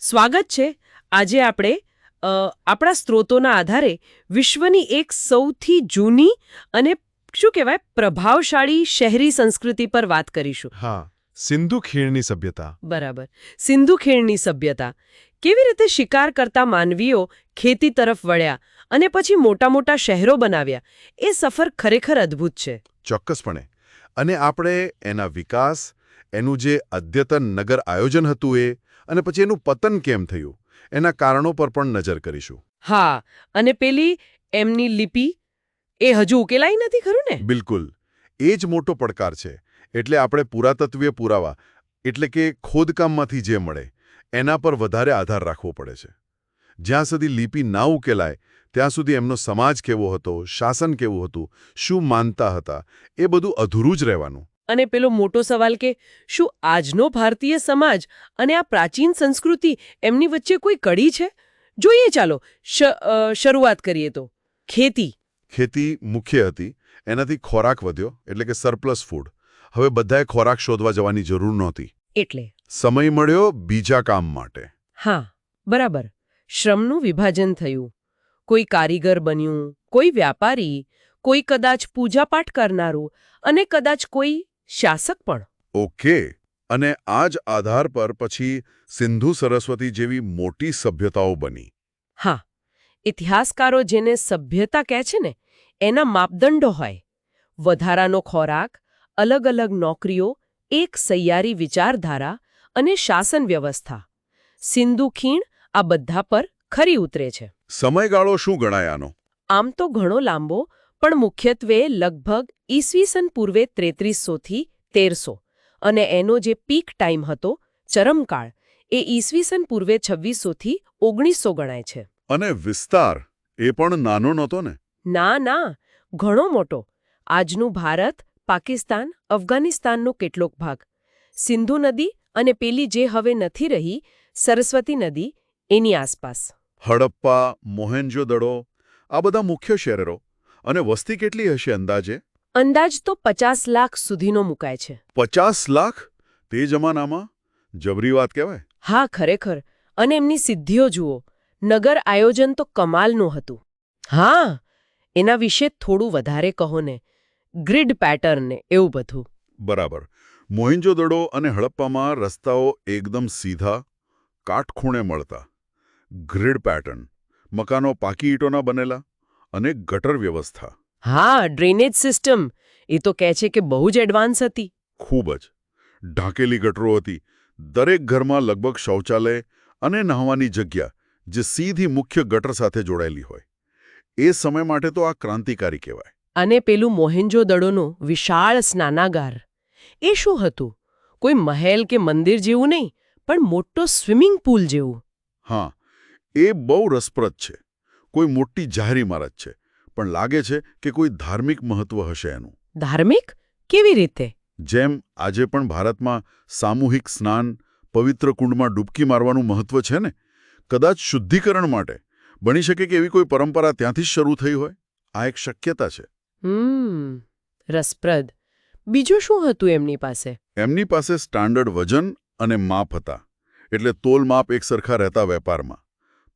સ્વાગત છે. આજે આપણે આપણા સ્ત્રોતોના આધારે વિશ્વની એક સૌથી જૂની અને શું કહેવાય પ્રભાવશાળી શહેરી સંસ્કૃતિ પર વાત કરીશું. હા સિંધુ ખીણની સભ્યતા. બરાબર. સિંધુ ખીણની સભ્યતા. કેવી રીતે શિકાર કરતા માનવીઓ ખેતી તરફ વળ્યા અને પછી મોટા મોટા શહેરો બનાવ્યા એ સફર ખરેખર અદ્ભુત છે. ચોક્કસપણે. અને આપણે એના વિકાસ એનું જે અદ્યતન નગર આયોજન હતું એ અને પછી એનું પતન કેમ થયું? એના કારણો પર પણ નજર કરીશું. હા અને પેલી એમની લિપિ એ હજુ ઉકેલાઈ નથી ખરું ને? બિલકુલ. એ જ મોટો પડકાર છે. એટલે આપણે પુરાતત્વીય પુરાવા એટલે કે ખોદકામમાંથી જે મળે એના પર વધારે આધાર રાખવો પડે છે. જ્યાં સુધી લિપિ ના ઉકેલાય ત્યાં સુધી એમનો સમાજ કેવો હતો શાસન કેવું હતું શું માનતા હતા એ બધું અધૂરું જ રહેવાનું. અને પેલો મોટો સવાલ કે શું આજનો ભારતીય સમાજ અને આ પ્રાચીન સંસ્કૃતિ એમની વચ્ચે કોઈ કડી છે? જોઈએ ચાલો શરૂઆત કરીએ તો. ખેતી. ખેતી મુખ્ય હતી. એનાથી ખોરાક વધ્યો એટલે કે સરપ્લસ ફૂડ હવે બધાએ ખોરાક શોધવા જવાની જરૂર નહોતી. એટલે. સમય મળ્યો બીજા કામ માટે. હા બરાબર. શ્રમનું વિભાજન થયું. કોઈ કારીગર બન્યું કોઈ વ્યાપારી કોઈ કદાચ પૂજાપાઠ કરનારું અને કદાચ કોઈ શાસક પણ. ઓકે. અને આ જ આધાર પર પછી સિંધુ સરસ્વતી જેવી મોટી સભ્યતાઓ બની. હા. ઇતિહાસકારો જેને સભ્યતા કહે છે ને એના માપદંડો હોય. વધારાનો ખોરાક અલગ અલગ નોકરીઓ એક સૈયારી વિચારધારા અને શાસન વ્યવસ્થા. સિંધુ ખીણ આ બધા પર ખરી ઉતરે છે. સમયગાળો શું ગણાય આનો આમ તો ઘણો લાંબો પણ મુખ્યત્વે લગભગ ઈસવીસન પૂર્વે ત્રેત્રીસોથી તેરસો અને એનો જે પીક ટાઈમ હતો ચરમકાળ એ ઈસવીસન પૂર્વે છવ્વીસોથી ઓગણીસો ગણાય છે. અને વિસ્તાર એ પણ નાનો નહોતો ને? ના ના ઘણો મોટો. આજનું ભારત પાકિસ્તાન અફઘાનિસ્તાનનો કેટલોક ભાગ. સિંધુ નદી અને પેલી જે હવે નથી રહી સરસ્વતી નદી એની આસપાસ. હડપ્પા મોહેન્જો-દડો આ બધા મુખ્ય શહેરો અને વસ્તી કેટલી હશે અંદાજે? અંદાજ તો પચાસ લાખ સુધીનો મુકાય છે. પચાસ લાખ? તે જમાનામાં? જબરી વાત કહેવાય? હા ખરેખર. અને એમની સિદ્ધિઓ જુઓ. નગર આયોજન તો કમાલનું હતું. હા એના વિશે થોડું વધારે કહો ને. ગ્રીડ પેટર્ન ને એવું બધું. બરાબર. મોહિંજો-દડો અને હડપ્પામાં રસ્તાઓ એકદમ સીધા કાટખૂણે મળતા. Grid pattern. મકાનો પાકી ઈંટોના બનેલા. અને ગટર વ્યવસ્થા. હા ડ્રેનેજ સિસ્ટમ. એ તો કહે છે કે બહુ જ એડવાન્સ હતી. ખૂબ જ. ઢાંકેલી ગટરો હતી. દરેક ઘરમાં લગભગ શૌચાલય અને નહાવાની જગ્યા જે સીધી મુખ્ય ગટર સાથે જોડાયેલી હોય. એ સમય માટે તો આ ક્રાંતિકારી કહેવાય. અને પેલું મોહેન્જો દડોનું વિશાળ સ્નાનાગાર. એ શું હતું? કોઈ મહેલ કે મંદિર જેવું નહીં પણ મોટો સ્વિમિંગ પૂલ જેવું. હા એ બહુ રસપ્રદ છે. કોઈ મોટી જાહેર ઇમારત છે પણ લાગે છે કે કોઈ ધાર્મિક મહત્વ હશે એનું. ધાર્મિક? કેવી રીતે? જેમ આજે પણ ભારતમાં સામૂહિક સ્નાન પવિત્ર કુંડમાં ડૂબકી મારવાનું મહત્વ છે ને કદાચ શુદ્ધિકરણ માટે બની શકે કે એવી કોઈ પરંપરા ત્યાંથી જ શરૂ થઈ હોય? આ એક શક્યતા છે. હમ રસપ્રદ. બીજું શું હતું એમની પાસે? એમની પાસે સ્ટાન્ડર્ડ વજન અને માપ હતા એટલે તોલ માપ એકસરખા રહેતા વેપારમાં.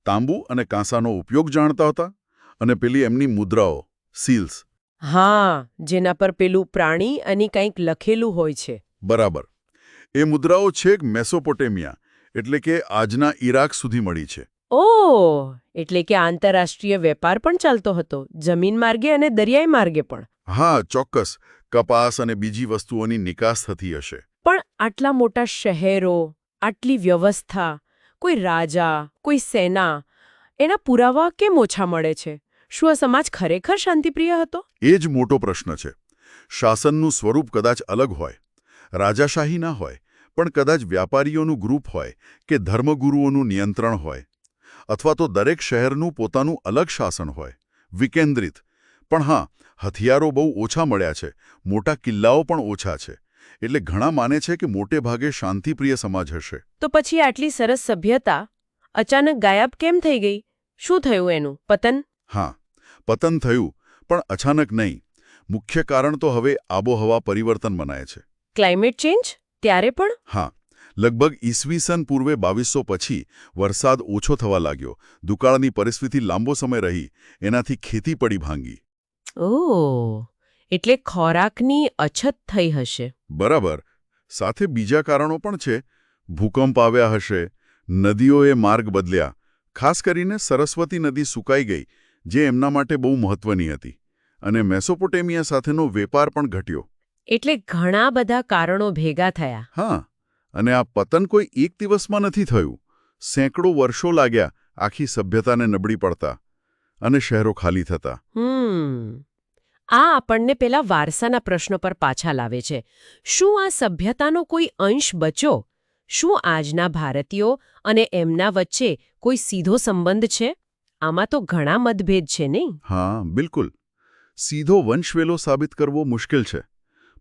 તાંબુ અને કાંસાનો ઉપયોગ જાણતા હતા અને પેલી એમની મુદ્રાઓ સીલ્સ હા જેના પર પેલું પ્રાણી અને કંઈક લખેલું હોય છે. બરાબર. એ મુદ્રાઓ છેક મેસોપોટેમિયા એટલે કે આજના ઈરાક સુધી મળી છે. ઓ એટલે કે આંતરરાષ્ટ્રીય વેપાર પણ ચાલતો હતો જમીન માર્ગે અને દરિયાઈ માર્ગે પણ. હા ચોક્કસ. કપાસ અને બીજી વસ્તુઓની નિકાસ થતી હશે. પણ આટલા મોટા શહેરો આટલી વ્યવસ્થા કોઈ રાજા, કોઈ સેના, એના પુરાવા કેમ ઓછા મળે છે? શું આ સમાજ ખરેખર શાંતિપ્રિય હતો? એ જ મોટો પ્રશ્ન છે. શાસનનું સ્વરૂપ કદાચ અલગ હોય, રાજાશાહી ના હોય, પણ કદાચ વ્યાપારીઓનું ગ્રુપ હોય કે ધર્મગુરુઓનું નિયંત્રણ હોય, અથવા તો દરેક શહેરનું પોતાનું અલગ શાસન હોય, વિકેન્દ્રિત. પણ હા, હથિયારો બહુ ઓછા મળ્યા છે, મોટા કિલ્લાઓ પણ ઓછા છે. એટલે ઘણા માને છે કે મોટે ભાગે શાંતિપ્રિય સમાજ હશે. તો પછી આટલી સરસ સભ્યતા અચાનક ગાયબ કેમ થઈ ગઈ? શું થયું એનું? પતન? હા પતન થયું પણ અચાનક નહીં. મુખ્ય કારણ તો હવે આબોહવા પરિવર્તન મનાય છે. ક્લાઇમેટ ચેન્જ ત્યારે પણ? હા લગભગ ઈસવીસન પૂર્વે બાવીસો પછી વરસાદ ઓછો થવા લાગ્યો. દુકાળની પરિસ્થિતિ લાંબો સમય રહી એનાથી ખેતી પડી ભાંગી. ઓહ. એટલે ખોરાકની અછત થઈ હશે. બરાબર. સાથે બીજા કારણો પણ છે. ભૂકંપ આવ્યા હશે. નદીઓએ માર્ગ બદલ્યા. ખાસ કરીને સરસ્વતી નદી સુકાઈ ગઈ જે એમના માટે બહુ મહત્વની હતી. અને મેસોપોટેમિયા સાથેનો વેપાર પણ ઘટ્યો. એટલે ઘણા બધા કારણો ભેગા થયા. હા. અને આ પતન કોઈ એક દિવસમાં નથી થયું. સેંકડો વર્ષો લાગ્યા આખી સભ્યતાને નબળી પડતા. અને શહેરો ખાલી થતા. હમ. આ આપણને પેલા વારસાના પ્રશ્નો પર પાછા લાવે છે. શું આ સભ્યતાનો કોઈ અંશ બચ્યો? શું આજના ભારતીયો અને એમના વચ્ચે કોઈ સીધો સંબંધ છે? આમાં તો ઘણા મતભેદ છે નહીં? હા બિલકુલ. સીધો વંશવેલો સાબિત કરવો મુશ્કેલ છે.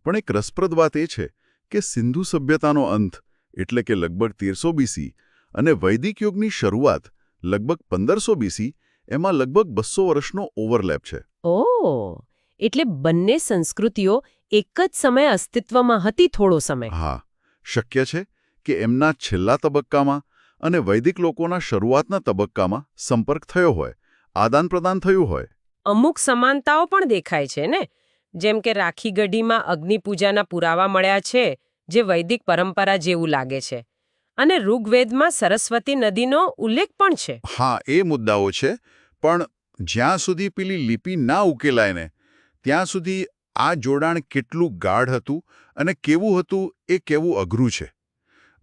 પણ એક રસપ્રદ વાત એ છે કે સિંધુ સભ્યતાનો અંત એટલે કે લગભગ તેરસો બીસી અને વૈદિક યુગની શરૂઆત લગભગ પંદરસો બીસી એમાં લગભગ બસો વર્ષનો ઓવરલેપ છે. ઓહ! એટલે બંને સંસ્કૃતિઓ એક જ સમયે અસ્તિત્વમાં હતી થોડો સમય. હા શક્ય છે કે એમના છેલ્લા તબક્કામાં અને વૈદિક લોકોના શરૂઆતના તબક્કામાં સંપર્ક થયો હોય આદાન પ્રદાન થયું હોય. અમુક સમાનતાઓ પણ દેખાય છે ને? જેમ કે રાખી ગઢીમાં અગ્નિપૂજાના પુરાવા મળ્યા છે જે વૈદિક પરંપરા જેવું લાગે છે. અને ઋગ્વેદમાં સરસ્વતી નદીનો ઉલ્લેખ પણ છે. હા એ મુદ્દાઓ છે પણ જ્યાં સુધી પેલી લિપિ ના ઉકેલાય ને ત્યાં સુધી આ જોડાણ કેટલું ગાઢ હતું અને કેવું હતું એ કેવું અઘરું છે.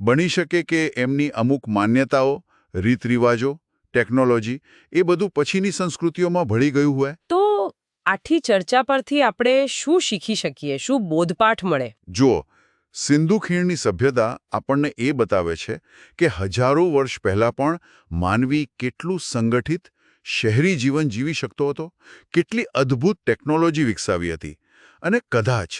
બની શકે કે એમની અમુક માન્યતાઓ રીતરિવાજો ટેકનોલોજી એ બધું પછીની સંસ્કૃતિઓમાં ભળી ગયું હોય? તો આઠી ચર્ચા પરથી આપણે શું શીખી શકીએ? શું બોધપાઠ મળે? જુઓ સિંધુ ખીણની સભ્યતા આપણને એ બતાવે છે કે હજારો વર્ષ પહેલાં પણ માનવી કેટલું સંગઠિત શહેરી જીવન જીવી શકતો હતો? કેટલી અદ્ભુત ટેકનોલોજી વિકસાવી હતી. અને કદાચ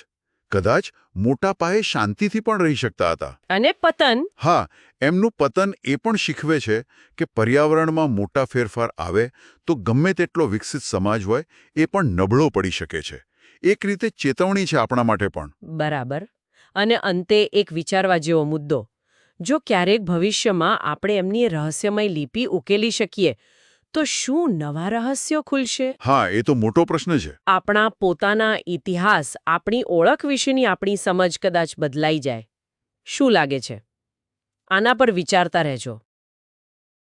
કદાચ મોટા પાયે શાંતિથી પણ રહી શકતા હતા. અને પતન? હા એમનું પતન એ પણ શીખવે છે કે પર્યાવરણમાં મોટા ફેરફાર આવે તો ગમે તેટલો વિકસિત સમાજ હોય એ પણ નબળો પડી શકે છે. એક રીતે ચેતવણી છે આપણા માટે પણ. બરાબર. અને અંતે એક વિચારવા જેવો મુદ્દો. જો ક્યારેક ભવિષ્યમાં આપણે એમની રહસ્યમય લિપિ ઉકેલી શકીએ તો શું નવા રહસ્યો ખુલશે? હા એ તો મોટો પ્રશ્ન છે. આપણા પોતાના ઇતિહાસ આપણી ઓળખ વિશેની આપણી સમજ કદાચ બદલાઈ જાય. શું લાગે છે? આના પર વિચારતા રહેજો.